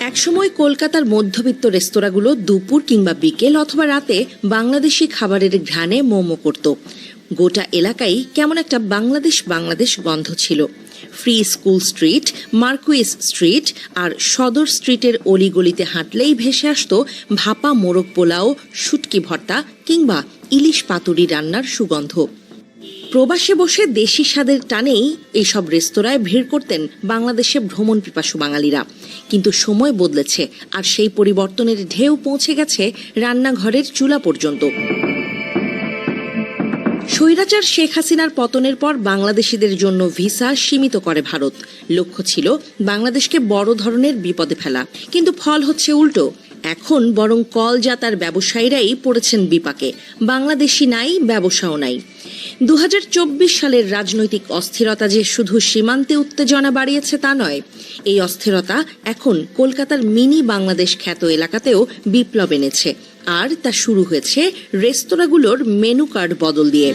একসময় কলকাতার মধ্যবিত্ত রেস্তোরাঁগুলো দুপুর কিংবা বিকেল অথবা রাতে বাংলাদেশি খাবারের ঘ্রাণে মোমো করত। গোটা এলাকায় কেমন একটা বাংলাদেশ বাংলাদেশ গন্ধ ছিল। Free School Street, Marquis Street আর সদর স্ট্রিটের অলিগলিতে হাঁটলেই ভেসে আসতো ভাপা মোরগ পোলাও, শুটকি ভর্তা কিংবা ইলিশ পাতুরি রান্নার সুগন্ধ। প্রবাসে বসে দেশি স্বাদের টানেই এইসব রেস্তোরাঁয় ভিড় করতেন বাংলাদেশে ভ্রমণ পিপাসু বাঙালিরা। কিন্তু সময় বদলেছে আর সেই পরিবর্তনের ঢেউ পৌঁছে গেছে রান্নাঘরের চুলা পর্যন্ত। স্বৈরাচার শেখ হাসিনার পতনের পর বাংলাদেশিদের জন্য ভিসা সীমিত করে ভারত। লক্ষ্য ছিল বাংলাদেশকে বড় ধরনের বিপদে ফেলা। কিন্তু ফল হচ্ছে উল্টো। এখন বরং কল জাতার ব্যবসায়ীরাই পড়েছেন বিপাকে। বাংলাদেশি নাই, ব্যবসাও নাই। দু হাজার চব্বিশ সালের রাজনৈতিক অস্থিরতা যে শুধু সীমান্তে উত্তেজনা বাড়িয়েছে তা নয়, এই অস্থিরতা এখন কলকাতার মিনি বাংলাদেশ খ্যাত এলাকাতেও বিপ্লব এনেছে। আর তা শুরু হয়েছে রেস্তোরাঁগুলোর মেনু কার্ড বদল দিয়ে।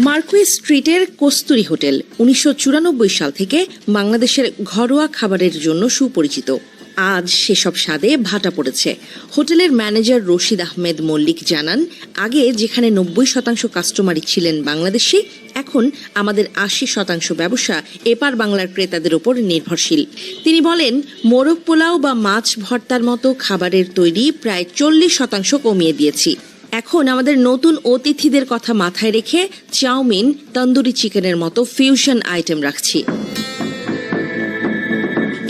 মার্কুইস স্ট্রিটের কস্তুরি হোটেল, উনিশশো চুরানব্বই সাল থেকে বাংলাদেশের ঘরোয়া খাবারের জন্য সুপরিচিত। আজ সেসব স্বাদে ভাটা পড়েছে। হোটেলের ম্যানেজার রশিদ আহমেদ মল্লিক জানান, আগে যেখানে নব্বই শতাংশ কাস্টমারই ছিলেন বাংলাদেশি, এখন আমাদের আশি শতাংশ ব্যবসা এপার বাংলার ক্রেতাদের উপর নির্ভরশীল। তিনি বলেন, মোরগ পোলাও বা মাছ ভর্তার মতো খাবারের তৈরি প্রায় চল্লিশ শতাংশ কমিয়ে দিয়েছি। এখন আমাদের নতুন অতিথিদের কথা মাথায় রেখে চাউমিন, তন্দুরি চিকেনের মতো ফিউশন আইটেম রাখছি।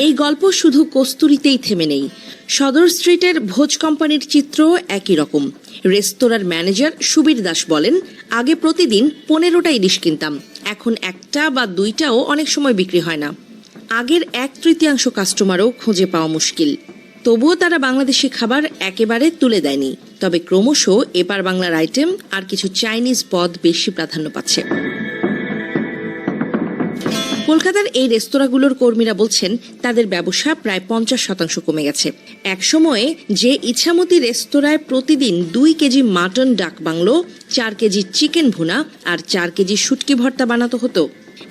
এই গল্প শুধু কস্তুরিতেই থেমে নেই। সদর স্ট্রিটের ভোজ কোম্পানির চিত্র একই রকম। রেস্তোরাঁর ম্যানেজার সুবীর দাস বলেন, আগে প্রতিদিন পনেরোটা ইলিশ কিনতাম। এখন একটা বা দুইটাও অনেক সময় বিক্রি হয় না। আগের এক তৃতীয়াংশ কাস্টমারও খুঁজে পাওয়া মুশকিল। তবুও তারা বাংলাদেশি খাবার একেবারে তুলে দেয়নি। তবে ক্রমশ এপার বাংলার আইটেম আর কিছু চাইনিজ পদ বেশি প্রাধান্য পাচ্ছে। কলকাতার এই রেস্তোরাঁগুলোর কর্মীরা বলছেন, তাদের ব্যবসা প্রায় পঞ্চাশ শতাংশ কমে গেছে। এক সময়ে যে ইচ্ছামতি রেস্তোরাঁয় প্রতিদিন দুই কেজি মাটন ডাক বাংলো, চার কেজি চিকেন ভুনা আর চার কেজি শুটকি ভর্তা বানাতে হতো।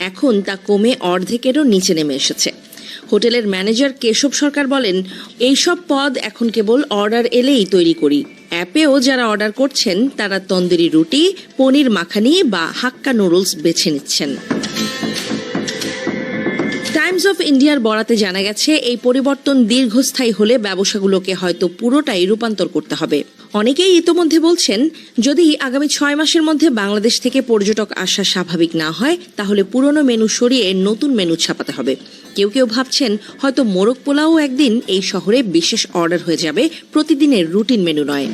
এখন তা কমে অর্ধেকেরও নিচে নেমে এসেছে। হোটেলের ম্যানেজার কেশব সরকার বলেন, এইসব পদ এখন কেবল অর্ডার এলেই তৈরি করি। অ্যাপেও যারা অর্ডার করছেন, তারা তন্দুরি রুটি, পনির মাখানি বা হাক্কা নুডলস বেছে নিচ্ছেন। টাইমস অফ ইন্ডিয়ার বরাতে জানা গেছে, এই পরিবর্তন দীর্ঘস্থায়ী হলে ব্যবসাগুলোকে হয়তো পুরোটাই রূপান্তর করতে হবে। অনেকেই ইতোমধ্যে বলছেন, যদি আগামী ছয় মাসের মধ্যে বাংলাদেশ থেকে পর্যটক আসা স্বাভাবিক না হয়, তাহলে পুরনো মেনু সরিয়ে নতুন মেনু ছাপাতে হবে। কেউ কেউ ভাবছেন, হয়তো মোরগ পোলাও একদিন এই শহরে বিশেষ অর্ডার হয়ে যাবে, প্রতিদিনের রুটিন মেনু নয়।